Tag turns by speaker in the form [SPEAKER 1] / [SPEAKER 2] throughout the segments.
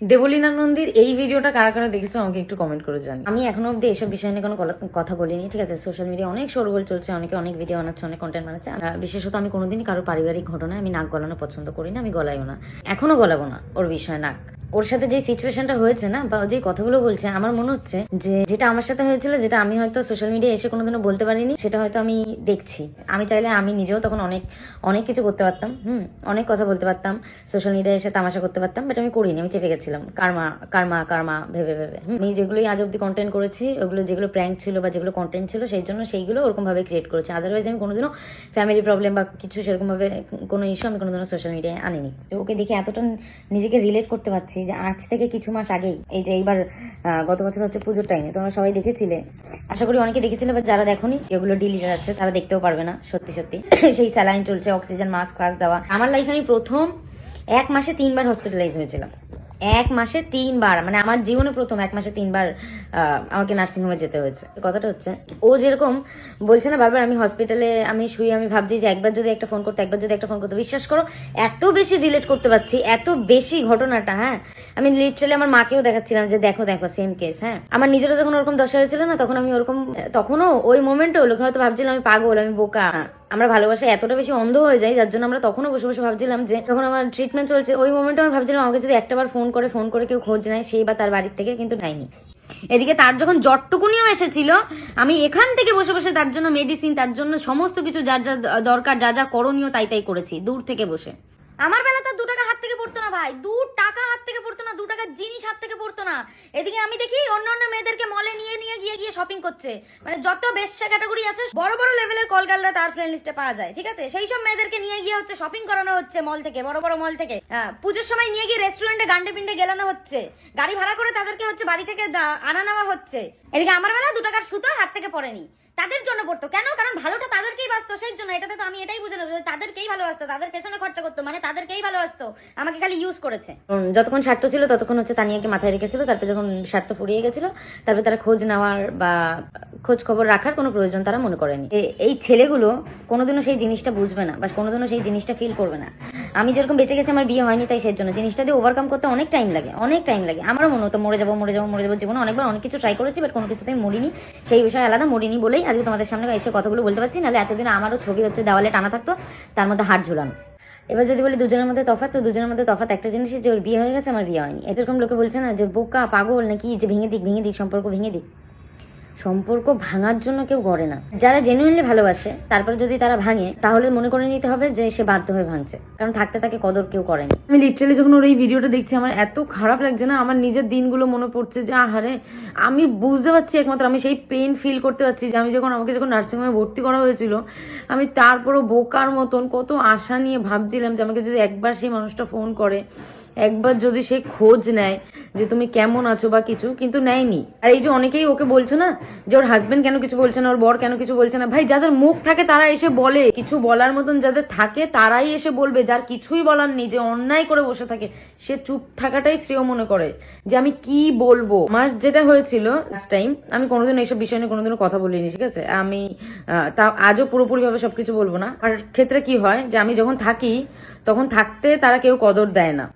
[SPEAKER 1] দেবলীনা নন্দীর এই ভিডিওটা কারা কারা দেখেছ আমাকে একটু কমেন্ট করে জানি আমি এখনও অব্দি এসব বিষয় নিয়ে কোনো কথা বলিনি, ঠিক আছে? সোশ্যাল মিডিয়া অনেক শোরগোল চলছে, অনেকে অনেক ভিডিও বানাচ্ছে, অনেক কন্টেন্ট বানাচ্ছে। বিশেষত আমি কোনোদিনই কারও পারিবারিক ঘটনায় আমি নাক গলানো পছন্দ করি না, আমি গলাইও না। এখনও গলাবো না ওর বিষয়ে নাক। ওর সাথে যে সিচুয়েশনটা হয়েছে না, বা যে কথাগুলো বলছে, আমার মনে হচ্ছে যে যেটা আমার সাথে হয়েছিল, যেটা আমি হয়তো সোশ্যাল মিডিয়া এসে কোনোদিনও বলতে পারিনি, সেটা হয়তো আমি দেখছি। আমি চাইলে আমি নিজেও তখন অনেক অনেক কিছু করতে পারতাম, হুম, অনেক কথা বলতে পারতাম সোশ্যাল মিডিয়ায় এসে তামাশা করতে পারতাম বাট আমি করিনি, আমি চেপে গেছিলাম কারমা কারমা কারমা ভেবে ভেবে আমি যেগুলোই আজ অব্দি কন্টেন্ট করেছি, ওগুলো যেগুলো প্র্যাঙ্ক ছিল বা যেগুলো কন্টেন্ট ছিল, সেই জন্য সেইগুলো ওরকমভাবে ক্রিয়েট করেছি। আদারওয়াইজ আমি কোনোদিনও ফ্যামিলি প্রবলেম বা কিছু সেরকমভাবে কোনো ইস্যু আমি কোনোদিনও সোশ্যাল মিডিয়ায় আনিনি। ওকে দেখে এতটা নিজেকে রিলেট করতে পারছি যে আজ থেকে কিছু মাস আগেই, এই যে এইবার গত বছর হচ্ছে পুজোর টাইমে তোমরা সবাই দেখেছিলে? আশা করি অনেকে দেখেছিলে বা যারা দেখোনি, এগুলো ডিলিট আছে তারা দেখতেও পারবে না, সত্যি সত্যি। সেই স্যালাইন চলছে অক্সিজেন মাস্ক ফাস্ক দেওয়া। আমার লাইফে আমি প্রথম এক মাসে তিনবার হসপিটালাইজ হয়েছিলাম। এক মাসে তিনবার মানে আমার জীবনে প্রথম এক মাসে তিনবার আমাকে নার্সিংহোমে যেতে হয়েছে। কথাটা হচ্ছে, ও যেরকম বলছে না বারবার, আমি হসপিটালে আমি শুয়ে, আমি ভাবছি যে একবার যদি একটা ফোন করতে, একবার যদি একটা ফোন করতে, বিশ্বাস করো, এত বেশি রিলেট করতে পারছি, এত বেশি ঘটনাটা হ্যাঁ? আমি লিটারালি আমার মাকেও দেখাচ্ছিলাম যে দেখো দেখো সেম কেস হ্যাঁ? আমার নিজেরও যখন ওরকম দশা হয়েছিল না, তখন আমি ওরকম, তখনও ওই মোমেন্টে লোকে হয়তো ভাবছিলাম আমি পাগল, আমি বোকা। আমরা ভালোবাসা এতটা বেশি অন্ধ হয়ে যাই, যার জন্য আমরা তখনও বসে বসে ভাবছিলাম যে যখন আমার ট্রিটমেন্ট চলছে, ওই মোমেন্টে আমি ভাবছিলাম আমাকে যদি একটাবার ফোন করে ফোন করে কেউ খোঁজ নেয় সেই বা তার বাড়ির থেকে কিন্তু নেয়নি। এদিকে তার যখন জটটুকুনিও এসেছিল, আমি এখান থেকে বসে বসে তার জন্য মেডিসিন তার জন্য সমস্ত কিছু যার যা দরকার, যা যা করণীয় তাই তাই করেছি, দূর থেকে বসে। আমার বেলা তার দু টাকা হাত থেকে পড়তো না ভাই। দু টাকা হাত থেকে পড়তো না দু টাকার জিনিস হাত থেকে পড়তো না। এদিকে আমি দেখি অন্য অন্য মেয়েদেরকে মলে নিয়ে নিয়ে গিয়ে গিয়ে শপিং করছে। মানে যত বেশ্যা ক্যাটাগরি আছে বড় বড় লেভেলের কলগালরা তার ফ্রেন্ড লিস্টে পাওয়া যায় ঠিক আছে? সেই সব মেয়েদেরকে নিয়ে গিয়ে হচ্ছে শপিং করানো হচ্ছে মল থেকে বড় বড় মল থেকে। হ্যাঁ, পুজোর সময় নিয়ে গিয়ে রেস্টুরেন্টে গান্ডে পিন্ডে গেলানো হচ্ছে। গাড়ি ভাড়া করে তাদেরকে হচ্ছে বাড়ি থেকে আনা নেওয়া হচ্ছে। এদিকে আমার বেলা দু টাকার সুতো হাত থেকে পড়েনি। তাদের জন্য পড়তো। কেন? কারণ ভালোটা তাদেরকেই বাঁচতো, সেই জন্য। এটাতে তো আমি এটাই বুঝে নেব তাদেরকেই ভালোবাসতো, তাদের পেছনে খরচা করতো মানে তাদেরকেই ভালোবাসতো। আমাকে খালি ইউজ করেছে। যতক্ষণ স্বার্থ ছিল, ততক্ষণ হচ্ছে তানিয়াকে মাথায় রেখেছিল, তারপর যখন স্বার্থ ফুরিয়ে গেছিল, তারপর তারা খোঁজ নেওয়ার বা খোঁজ খবর রাখার কোনো প্রয়োজন তারা মনে করেনি। এই ছেলেগুলো কোনোদিনও সেই জিনিসটা বুঝবে না, বা কোনোদিনও সেই জিনিসটা ফিল করবে না। আমি যেরকম বেঁচে গেছি, আমার বিয়ে হয়নি তাই সেই জন্য। জিনিসটা দিয়ে ওভারকাম করতে অনেক টাইম লাগে, অনেক টাইম লাগে। আমারও মনে হতো, মরে যাব মরে যাব মরে যাব। জীবনে অনেকবার অনেক কিছু ট্রাই করেছি বাট কোনো কিছুতেই মরিনি। সেই বিষয়ে আলাদা মরিনি বলেই আজকে তোমাদের সামনে এসে কতগুলো বলতে পারছি, নাহলে এতদিন আমারও ছবি হচ্ছে, দেওয়ালে টানা থাকতো, তার মধ্যে হাট ঝুলানো। এবার যদি বলি দুজনের মধ্যে তফাত তো দুজনের মধ্যে তফাত একটা জিনিস যে ওর বিয়ে হয়ে গেছে, আমার বিয়ে হয়নি। এরকম লোকে বলছে না যে বোকা, পাগল, নাকি যে ভেঙে দিক ভেঙে দিক, সম্পর্ক ভেঙে দিক। সম্পর্ক ভাঙার জন্য কেউ করে না। যারা জেনুইনলি ভালোবাসে, তারপরে যদি তারা ভাঙে, তাহলে মনে করে নিতে হবে যে সে বাধ্য হয়ে ভাঙছে। কারণ থাকতে তাকে কদর কেউ করেনি।
[SPEAKER 2] আমি লিটারালি যখন ওর এই ভিডিওটা দেখছি, আমার এত খারাপ লাগছে না, আমার নিজের দিনগুলো মনে পড়ছে যে, আহারে, আমি বুঝতে পারছি একমাত্র, আমি সেই পেন ফিল করতে পারছি যে, আমি যখন আমাকে যখন নার্সিংহোমে ভর্তি করা হয়েছিল, আমি তারপরও বোকার মতন কত আশা নিয়ে ভাবছিলাম যে, আমাকে যদি একবার সেই মানুষটা ফোন করে একবার যদি সে খোঁজ নেয় যে তুমি কেমন আছো বা কিছু, কিন্তু নেয়নি। আর এই যে অনেকেই ওকে বলছে না, যে ওর হাজবেন্ড কেন কিছু বলছে না, ওর বর কেন কিছু বলছে না, ভাই যাদের মুখ থাকে তারা এসে বলে। কিছু বলার মতন যাদের থাকে তারাই এসে বলবে, যার কিছুই বলার নেই, যে অন্যায় করে বসে থাকে, সে চুপ থাকাটাই শ্রেয় মনে করে। যে আমি কি বলব? আমার যেটা হয়েছিল লাস্ট টাইম আমি কোনোদিন এইসব বিষয় নিয়ে কোনোদিনও কথা বলিনি, ঠিক আছে? আমি তা আজও পুরোপুরিভাবে সবকিছু বলব না। আর ক্ষেত্রে কি হয়, যে আমি যখন থাকি, তখন থাকতে তারা কেউ কদর দেয় না।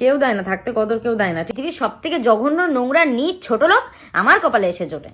[SPEAKER 2] কেউ দেয় না, থাকতে কদর কেউ দেয় না।
[SPEAKER 1] পৃথিবীর সব থেকে জঘন্য নোংরা নিজ ছোট লোক আমার কপালে এসে জোটে।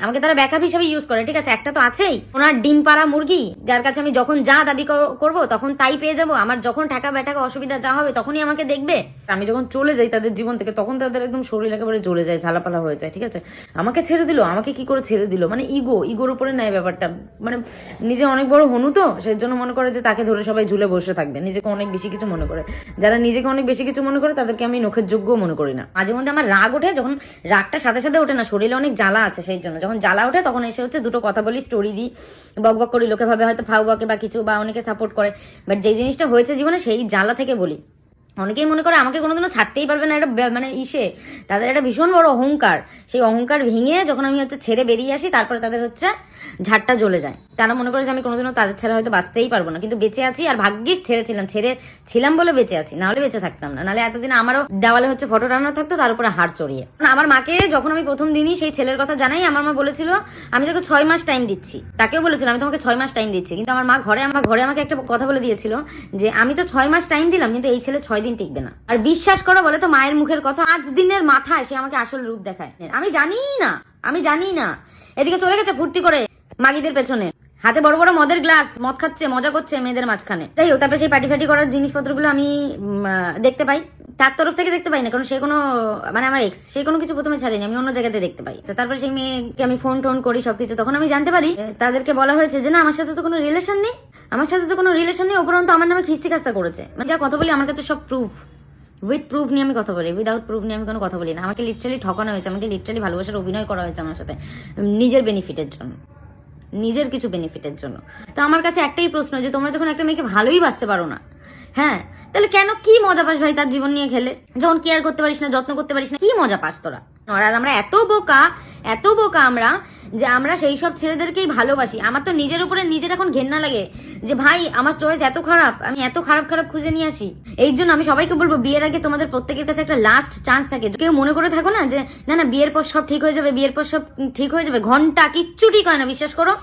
[SPEAKER 1] আমাকে তারা ব্যাকআপ হিসেবে ইউজ করে, ঠিক আছে? একটা তো আছেই। ওনার ডিম পাড়া মুরগি, যার কাছে আমি যখন যা দাবি কর- করব, তখন তাই পেয়ে যাব। আমার যখন টাকা বেটাকা অসুবিধা যা হবে, তখনই আমাকে দেখবে।
[SPEAKER 2] আমি যখন চলে যাই তাদের জীবন থেকে, তখন তাদের একদম শরীর একেবারে জ্বলে যায়, ঝালাপালা হয়ে যায়, ঠিক আছে? আমাকে ছেড়ে দিল, আমাকে কি করে ছেড়ে দিল? মানে ইগো ইগোর উপরে নেয় ব্যাপারটা। মানে নিজে অনেক বড় হনু তো সেই জন্য মনে করে যে তাকে ধরে সবাই ঝুলে বসে থাকবে। নিজেকে অনেক বেশি কিছু মনে করে। যারা নিজেকে অনেক বেশি কিছু মনে করে, তাদেরকে আমি নখের যোগ্য মনে করি না।
[SPEAKER 1] মাঝে মধ্যে আমার রাগ ওঠে, যখন রাগটা সাথে সাথে ওঠে না, শরীরে অনেক জ্বালা আছে, সেই জন্য। যখন জ্বালা ওঠে, তখন এসে হচ্ছে দুটো কথা বলি স্টোরি দিই। বক বক করি, লোকে ভাবে হয়তো ফাউ বকে বা কিছু বা অনেকে সাপোর্ট করে। বাট যেই জিনিসটা হয়েছে জীবনে, সেই জ্বালা থেকে বলি। অনেকেই মনে করে আমাকে কোনোদিনও ছাড়তেই পারবে না এটা মানে ইসে। তাদের একটা ভীষণ বড় অহংকার। সেই অহংকার ভেঙে যখন আমি হচ্ছে ছেড়ে বেরিয়ে আসি, তারপরে তাদের হচ্ছে ঝাড়টা জ্বলে যায়। তারা মনে করে যে আমি কোনোদিনও তাদের ছাড়া হয়তো বাঁচতেই পারব না। কিন্তু বেঁচে আছি আর ভাগ্যিস ছেড়েছিলাম। ছেড়ে ছিলাম বলে বেঁচে আছি নাহলে বেঁচে থাকতাম না। নাহলে এতদিন আমারও দেওয়ালে হচ্ছে ফটো টানানো থাকতো, তার উপরে হাড় চড়িয়ে। আমার মাকে যখন আমি প্রথম দিনই সেই ছেলের কথা জানাই, আমার মা বলেছিল, আমি তোকে ছয় মাস টাইম দিচ্ছি। তাকেও বলেছিল, আমি তোমাকে ছয় মাস টাইম দিচ্ছি। কিন্তু আমার মা ঘরে, আমার ঘরে আমাকে একটা কথা বলে দিয়েছিল যে, আমি তো ছয় মাস টাইম দিলাম, কিন্তু এই ছেলে ছয় দিন টিকবে না। আর বিশ্বাস করো বলে তো মায়ের মুখের কথা পাঁচ দিনের মাথায় সে আমাকে আসল রূপ দেখায়। আমি জানি না আমি জানি না। এদিকে চলে গেছে ফুর্তি করে মাগিদের পেছনে। হাতে বড় বড় মদের গ্লাস মদ খাচ্ছে মজা করছে মেয়েদের মাঝখানে। যাই হোক তারপরে সেই পাটি ফাটি করার জিনিসপত্রগুলো আমি আহ, দেখতে পাই। তার তরফ থেকে দেখতে পাই না কারণ সে কোনো মানে আমার এক্স সে কোনো কিছু প্রথমে ছাড়েনি আমি অন্য জায়গাতে দেখতে পাই। আচ্ছা, তারপর সেই মেয়েকে আমি ফোন টোন করি সবকিছু। তখন আমি জানতে পারি তাদেরকে বলা হয়েছে যে না আমার সাথে তো কোনো রিলেশন নেই। আমার সাথে তো কোনো রিলেশন নেই, উপরন্ত আমার নামে খিস্তি খাস্তা করেছে। মানে যা কথা বলি, আমার কাছে সব প্রুফ উইথ প্রুফ নিয়ে আমি কথা বলি উইদাউট প্রুফ নিয়ে আমি কোনো কথা বলি না। আমাকে লিটারালি ঠকানো হয়েছে, আমাকে লিটারালি ভালোবাসার অভিনয় করা হয়েছে আমার সাথে নিজের বেনিফিটের জন্য। নিজের কিছু বেনিফিটের জন্য। তো আমার কাছে একটাই প্রশ্ন, যে তোমরা যখন একটা মেয়েকে ভালোই বাঁচতে পারো না হ্যাঁ তাহলে কেন কি মজা পাস ভাই তার জীবন নিয়ে খেলে? যখন কেয়ার করতে পারিস না, যত্ন করতে পারিস না, কি মজা পাস তোরা? আর আমরা এত বোকা এত বোকা আমরা যে আমরা সেই সব ছেলেদেরকেই ভালোবাসি। আমার তো নিজের উপরে নিজের এখন ঘেন্না লাগে যে, ভাই, আমার চয়েস এত খারাপ, আমি এত খারাপ খারাপ খুঁজে নিয়ে আসি। এই জন্য আমি সবাইকে বলব, বিয়ের আগে তোমাদের প্রত্যেকের কাছে একটা লাস্ট চান্স থাকে। কেউ মনে করে থাকো না যে, না না, বিয়ের পর সব ঠিক হয়ে যাবে, বিয়ের পর সব ঠিক হয়ে যাবে। ঘণ্টা কিচ্ছু ঠিক হয় না, বিশ্বাস করো?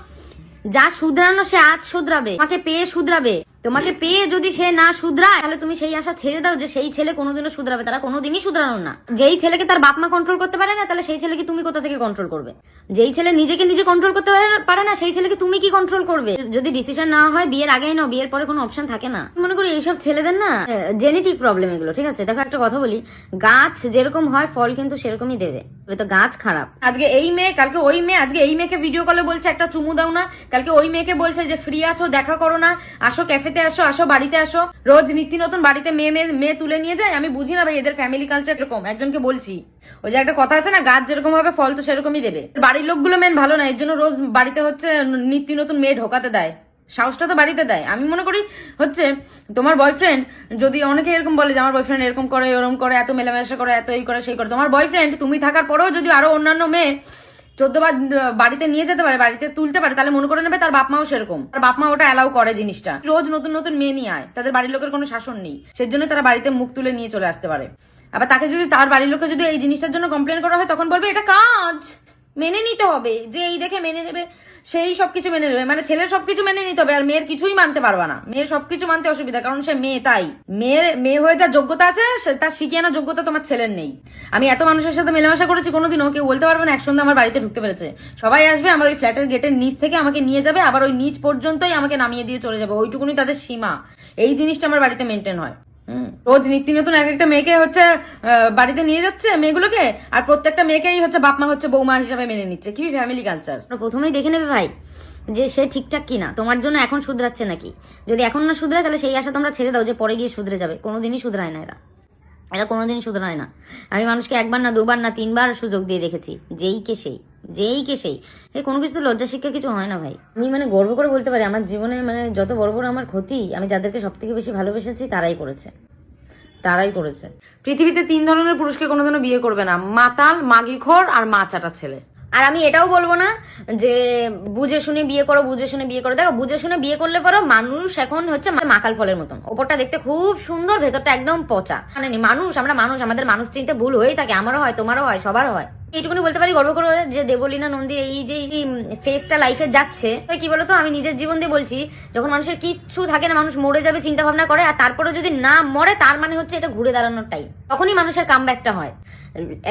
[SPEAKER 1] যা শুধরানো সে আজ শুধরাবে তোমাকে পেয়ে শুধরাবে। তোমাকে পেয়ে যদি সে না শুধরায়, তাহলে তুমি সেই আশা ছেড়ে দাও যে সেই ছেলে কোনোদিনও শুধরাবে। তারা কোনোদিনই শুধরানোর না। যেই ছেলেকে তার বাপ মা কন্ট্রোল করতে পারে না, তাহলে সেই ছেলেকে তুমি কোথা থেকে কন্ট্রোল করবে? যেই ছেলে নিজেকে নিজে কন্ট্রোল করতে পারে- না সেই ছেলেকে তুমি কি কন্ট্রোল করবে? যদি ডিসিশন না হয়, বিয়ের আগেই নাও, বিয়ের পরে কোনো অপশন থাকে না। মনে করি এইসব ছেলেদের না জেনেটিক প্রবলেম এগুলো, ঠিক আছে? দেখো একটা কথা বলি, গাছ যেরকম হয়, ফল কিন্তু সেরকমই দেবে। তো গাছ খারাপ।
[SPEAKER 2] আজকে এই মেয়ে, কালকে ওই মেয়ে, আজকে এই মেয়েকে ভিডিও কলে বলছে, একটা চুমু দাও না। কালকে ওই মেয়েকে বলছে যে, ফ্রি আছো, দেখা করো না, আসো ক্যাফেতে আসো আসো, বাড়িতে আসো। রোজ নিত্য নতুন বাড়িতে মেয়ে মেয়ে মেয়ে তুলে নিয়ে যায়, আমি বুঝি না ভাই এদের ফ্যামিলি কালচার এরকম একজনকে বলছি, ওই যে একটা কথা আছে না, গাছ যেরকম হবে, ফল তো সেরকমই দেবে। বাড়ির লোকগুলো মেন ভালো না, এর জন্য রোজ বাড়িতে হচ্ছে নিত্য নতুন মেয়ে ঢোকাতে দেয়। সাহসটা তো বাড়িতে দেয়। আমি মনে করি হচ্ছে তোমার বয়ফ্রেন্ড যদি অনেকে এরকম বলে যে, আমার বয়ফ্রেন্ড এরকম করে এরকম করে, এত মেলামেশা করে, এত এই করে, সেই করে। তোমার বয়ফ্রেন্ড তুমি থাকার পরেও যদি আরও অন্যান্য মেয়ে চোদ্দ বার বাড়িতে নিয়ে যেতে পারে, বাড়িতে তুলতে পারে, তাহলে মনে করে নেবে তার বাপ মাও সেরকম। তার বাপ মা ওটা অ্যালাউ করে জিনিসটা। রোজ নতুন নতুন মেয়ে নিয়ে আয়, তাদের বাড়ির লোকের কোনো শাসন নেই। সেজন্য তারা বাড়িতে মুখ তুলে নিয়ে চলে আসতে পারে। আবার তাকে যদি, তার বাড়ির লোকে যদি এই জিনিসটার জন্য কমপ্লেন করা হয়, তখন বলবে, এটা কাজ! মেনে নিতে হবে, যে এই দেখে মেনে নেবে, সেই সবকিছু মেনে নেবে। মানে ছেলের সবকিছু মেনে নিতে হবে, আর মেয়ের কিছুই মানতে পারবা না। মেয়ের সবকিছু মানতে অসুবিধা, কারণ সে মেয়ে তাই। মেয়ের, মেয়ে হয়ে যার যোগ্যতা আছে তার শিখিয়ে আনার যোগ্যতা তোমার ছেলের নেই। আমি এত মানুষের সাথে মেলামেশা করেছি কোনোদিনও কেউ বলতে পারবে না একসঙ্গে আমার বাড়িতে ঢুকতে পেরেছে। সবাই আসবে, আমার ওই ফ্ল্যাটের গেটের নিচ থেকে আমাকে নিয়ে যাবে, আবার ওই নিচ পর্যন্তই আমাকে নামিয়ে দিয়ে চলে যাবে, ওইটুকুনি তাদের সীমা। এই জিনিসটা আমার বাড়িতে মেনটেন হয়। রোজ নিত্য নতুন এক একটা মেয়েকে হচ্ছে আহ, বাড়িতে নিয়ে যাচ্ছে মেয়েগুলোকে আর প্রত্যেকটা মেয়েকেই হচ্ছে বাপমা হচ্ছে বৌমা হিসাবে মেনে নিচ্ছে। কি ফ্যামিলি কালচার
[SPEAKER 1] প্রথমেই দেখে নেবে ভাই যে সে ঠিকঠাক কিনা। তোমার জন্য এখন শুধরাচ্ছে নাকি? যদি এখন না শুধরায় তাহলে সেই আশা তোমরা ছেড়ে দাও যে পরে গিয়ে শুধরে যাবে। কোনোদিনই শুধরায় না এরা। এরা কোনোদিনই শুধরায় না। আমি মানুষকে একবার না দুবার না তিনবার সুযোগ দিয়ে দেখেছি। যেই কে সেই। যেই কে সেই। কোনো কিছু তো লজ্জা শিক্ষা কিছু হয় না ভাই। আমি মানে গর্ব করে বলতে পারি, আমার জীবনে মানে যত বড় বড় আমার ক্ষতি, আমি যাদেরকে সব থেকে বেশি ভালোবেসেছি, তারাই করেছে। তারাই করেছে।
[SPEAKER 2] পৃথিবীতে তিন ধরনের পুরুষকে কোনোদিনও বিয়ে করবে না, মাতাল মাগিখোর আর মা চাটা ছেলে।
[SPEAKER 1] আর আমি এটাও বলব না যে, বুঝে শুনে বিয়ে করো, বুঝে শুনে বিয়ে করো। দেখো, বুঝে শুনে বিয়ে করলে পরও মানুষ এখন হচ্ছে মাকাল ফলের মতন। ওপরটা দেখতে খুব সুন্দর, ভেতরটা একদম পচা। মানে মানুষ, আমরা মানুষ, আমাদের মানুষ চিনতে ভুল হয়েই থাকে, আমারও হয়, তোমারও হয় সবার হয়। এইটুকুনি বলতে পারি, গর্ব করে যে দেবলীনা নন্দী এই যে ফেসটা লাইফে যাচ্ছে তো কি বলতো? আমি নিজের জীবন দিয়ে বলছি, যখন মানুষের কিচ্ছু থাকে না, মানুষ মরে যাবে চিন্তা ভাবনা করে, আর তারপরে যদি না মরে, তার মানে হচ্ছে এটা ঘুরে দাঁড়ানোর টাইম তখনই মানুষের কামব্যাকটা হয়।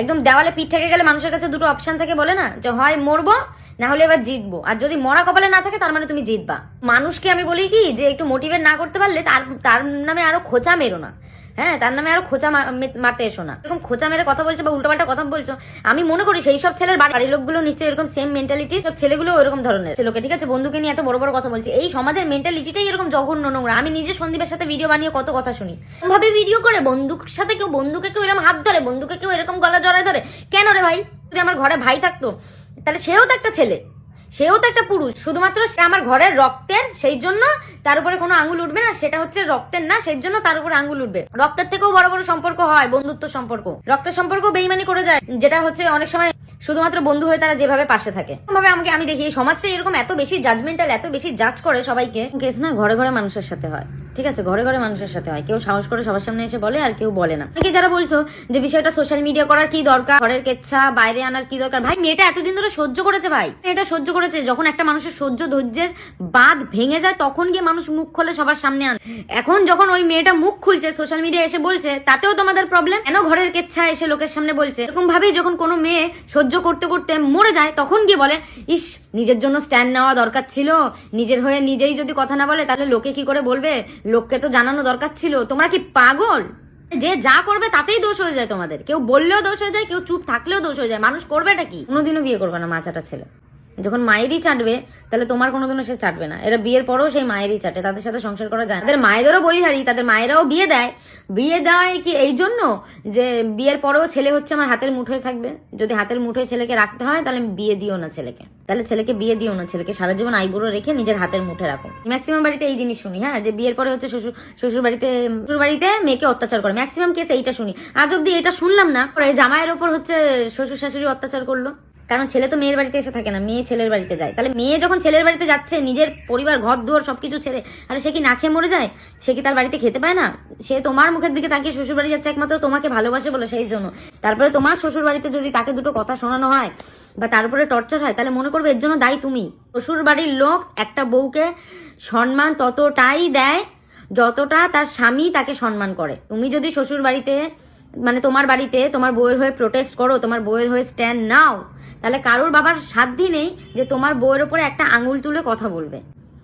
[SPEAKER 1] একদম দেওয়ালে পিঠ থেকে গেলে মানুষের কাছে দুটো অপশন থাকে বলে না, যে হয় মরবো, না হলে এবার জিতবো। আর যদি মরা কপালে না থাকে, তার মানে তুমি জিতবা। মানুষকে আমি বলি কি, যে একটু মোটিভেট না করতে পারলে, তার তার নামে আরও খোঁচা মেরো না। হ্যাঁ তার নামে আরও খোঁচা মারতে এসো না। এরকম খোঁচা মেরে কথা বলছো বা উল্টোপাল্টা কথা বলছো, আমি মনে করি সেই সব ছেলের বাড়ির লোকগুলো নিশ্চয়ই এরকম সেম মেন্টালিটি সব ছেলেগুলো এরকম ধরনের। ছেলেকে, ঠিক আছে, বন্ধুকে নিয়ে এত বড় বড় কথা বলছি, এই সমাজের মেন্টালিটিটাই এরকম জঘন্য নোংরা। আমি নিজে সন্দীপের সাথে ভিডিও বানিয়ে কত কথা শুনি। ভাবে ভিডিও করে বন্দুক সাথে কেউ বন্ধুকে কেউ এরকম হাত ধরে বন্ধুকে কেউ এরকম গলা জড়ায় ধরে, কেন রে ভাই? যদি আমার ঘরে ভাই থাকতো, তাহলে সেও তো একটা ছেলে। সেও তো একটা পুরুষ, শুধুমাত্র সে আমার ঘরের রক্তের, সেই জন্য তার উপরে কোনো আঙুল উঠবে না, সেটা হচ্ছে রক্তের না, সেই জন্য তার উপরে আঙুল উঠবে। রক্তের থেকেও বড় বড় সম্পর্ক হয়, বন্ধুত্ব সম্পর্ক। রক্তের সম্পর্ক বেইমানি করে যায়, যেটা হচ্ছে অনেক সময় শুধুমাত্র বন্ধু হয়ে তারা যেভাবে পাশে থাকে। ভাবে আমাকে, আমি দেখি সমাজটা এরকম এত বেশি জাজমেন্টাল এত বেশি জাজ করে সবাইকে কেস না ঘরে ঘরে মানুষের সাথে হয়। ঠিক আছে, ঘরে ঘরে মানুষের সাথে হয়। কেউ সাহস করে সবার সামনে এসে বলে আর কেউ বলে না। অনেকে যারা বলছো যে বিষয়টা সোশ্যাল মিডিয়া করার কি দরকার? ঘরের কেচ্ছা, বাইরে আনার কি দরকার? ভাই, মেয়েটা এতদিন ধরে সহ্য করেছে ভাই। মেয়েটা সহ্য করেছে। যখন একটা মানুষের সহ্য ধৈর্যের বাদ ভেঙে যায়, তখন গিয়ে মানুষ মুখ খোলে সবার সামনে আন। এখন যখন ওই মেয়েটা মুখ খুলছে সোশ্যাল মিডিয়া এসে বলছে, তাতেও তোমাদের প্রবলেম কেন ঘরের কেচ্ছা এসে লোকের সামনে বলছে? এরকম ভাবেই যখন কোনো মেয়ে সহ্য করতে করতে মরে যায়, তখন গিয়ে বলে, ইস নিজের জন্য স্ট্যান্ড নেওয়া দরকার ছিল। নিজের হয়ে নিজেই যদি কথা না বলে, তাহলে লোকে কি করে বলবে? লোককে তো জানানো দরকার ছিল। তোমরা কি পাগল? যে যা করবে তাতেই দোষ হয়ে যায় তোমাদের। কেউ বললেও দোষ হয়ে যায়, কেউ চুপ থাকলেও দোষ হয়ে যায়। মানুষ করবে করবেটা কি? কোনোদিনও বিয়ে করবে না মাচাটা ছেলে। যখন মায়েরই চাটবে, তাহলে তোমার কোনোদিনও সে চাটবে না। এরা বিয়ের পরেও সেই মায়েরই চাটে, তাদের সাথে সংসার করা যায় তাদের মায়েদেরও বলিহারি, তাদের মায়েরাও বিয়ে দেয়। বিয়ে দেয় কি এই জন্য যে বিয়ের পরেও ছেলে হচ্ছে আমার হাতের মুঠোয় থাকবে। যদি হাতের মুঠোয় ছেলেকে রাখতে হয়, তাহলে বিয়ে দিও না ছেলেকে। তাহলে ছেলেকে বিয়ে দিও না, ছেলেকে সারা জীবন আইবুড়ো রেখে নিজের হাতের মুঠে রাখো। ম্যাক্সিমাম বাড়িতে এই জিনিস শুনি হ্যাঁ? যে বিয়ের পরে হচ্ছে শ্বশুর শ্বশুর বাড়িতে শ্বশুর বাড়িতে মেয়েকে অত্যাচার করে। ম্যাক্সিমাম কেস এইটা শুনি। আজ অব্দি এটা শুনলাম না, পরে জামাইয়ের ওপর হচ্ছে শ্বশুর শাশুড়ি অত্যাচার করল। কারণ ছেলে তো মেয়ের বাড়িতে এসে থাকে না, মেয়ে ছেলের বাড়িতে যায়। তাহলে মেয়ে যখন ছেলের বাড়িতে যাচ্ছে, নিজের পরিবার, ঘর, দুয়ার, সবকিছু ছেড়ে, আরে সে কি না খেয়ে মরে যায়? সে কি তার বাড়িতে খেতে পায় না? সে তোমার মুখের দিকে তাকিয়ে শ্বশুর বাড়ি যাচ্ছে একমাত্র তোমাকে ভালোবাসে বলে সেই জন্য। তারপরে তোমার শ্বশুর বাড়িতে যদি তাকে দুটো কথা শোনানো হয় বা তারপরে টর্চার হয়, তাহলে মনে করবে এর জন্য দায়ী তুমি। শ্বশুর বাড়ির লোক একটা বউকে সম্মান ততটাই দেয় যতটা তার স্বামী তাকে সম্মান করে। তুমি যদি শ্বশুর বাড়িতে মানে তোমার বাড়িতে তোমার বউয়ের হয়ে প্রোটেস্ট করো, তোমার বউয়ের হয়ে স্ট্যান্ড নাও, তাহলে কারোর বাবার সাধ্যই নেই যে তোমার বউয়ের ওপরে একটা আঙুল তুলে কথা বলবে।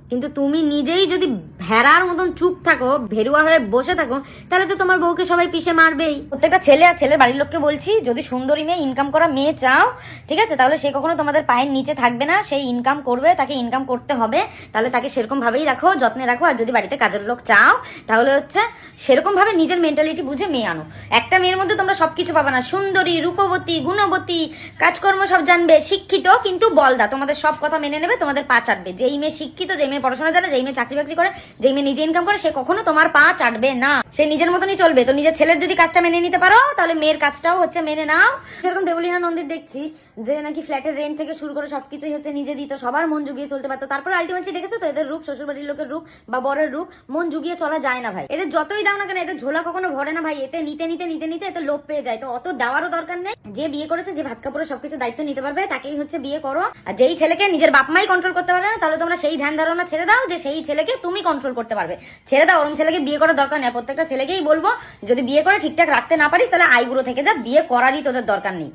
[SPEAKER 1] কিন্তু তুমি নিজেই যদি ভেড়ার মতন চুপ থাকো, ভেরুয়া হয়ে বসে থাকো, তাহলে তো তোমার বউকে সবাই পিষে মারবেই। প্রত্যেকটা ছেলে আর ছেলের বাড়ির লোককে বলছি, যদি সুন্দরী মেয়ে ইনকাম করা মেয়ে চাও, ঠিক আছে, তাহলে সে কখনো তোমাদের পায়ের নিচে থাকবে না সেই ইনকাম করবে, তাকে ইনকাম করতে হবে, তাহলে তাকে সেরকম ভাবেই রাখো, যত্নে রাখো, আর যদি বাড়িতে কাজের লোক চাও, তাহলে হচ্ছে সেরকম ভাবে নিজের মেন্টালিটি বুঝে মেয়ে আনো। একটা মেয়ের মধ্যে তোমরা সবকিছু পাবে না, সুন্দরী, রূপবতী, গুণবতী, কাজকর্ম সব জানবে, শিক্ষিত, কিন্তু বলদা, তোমাদের সব কথা মেনে নেবে, তোমাদের পা চাটবে। যেই মেয়ে শিক্ষিত, যেই মেয়ে পড়াশোনা জানে, যেই মেয়ে চাকরি বাকরি করে যেই মেয়ে নিজে ইনকাম করে, সে কখনো তোমার পা চাটবে না। সে নিজের মতনই চলবে। তো নিজের ছেলের যদি কাজটা মেনে নিতে পারো, তাহলে মেয়ের কাজটাও হচ্ছে মেনে নাও। যেরকম দেবলিনা নন্দীর দেখছি, যে নাকি ফ্ল্যাটের রেন্ট থেকে শুরু করে সবকিছুই হচ্ছে নিজে দিত, সবার মন জুগিয়ে চলতে পারতো। তারপর আলটিমেটলি দেখেছ তো, এদের রূপ, শ্বশুরবাড়ির লোকের রূপ বা বরের রূপ, মন জুগিয়ে চলা যায় না ভাই। এদের যতই দাও না কেন, এদের ঝোলা কখনো ভরে না ভাই। এতে নিতে নিতে নিতে নিতে এতে লোভ পেয়ে যায়। তো অত দেওয়ারও দরকার নেই। যে বিয়ে করেছে, যে ভাত কাপড়ে সবকিছু দায়িত্ব নিতে পারবে, তাকেই হচ্ছে বিয়ে করো। আর যেই ছেলেকে নিজের বাপ মাই কন্ট্রোল করতে পারবে না, তাহলে তোমরা সেই ধ্যান ধারণা ছেড়ে দাও যে সেই ছেলেকে তুমি কন্ট্রোল করতে পারবে। ছেড়ে দাও ওরম ছেলেকে বিয়ে করার দরকার নেই। প্রত্যেকটা ছেলেকেই বলব, যদি বিয়ে করে ঠিকঠাক রাখতে না পারিস, তাহলে আইগুলো থেকে যা, বিয়ে করারই তোদের দরকার নেই।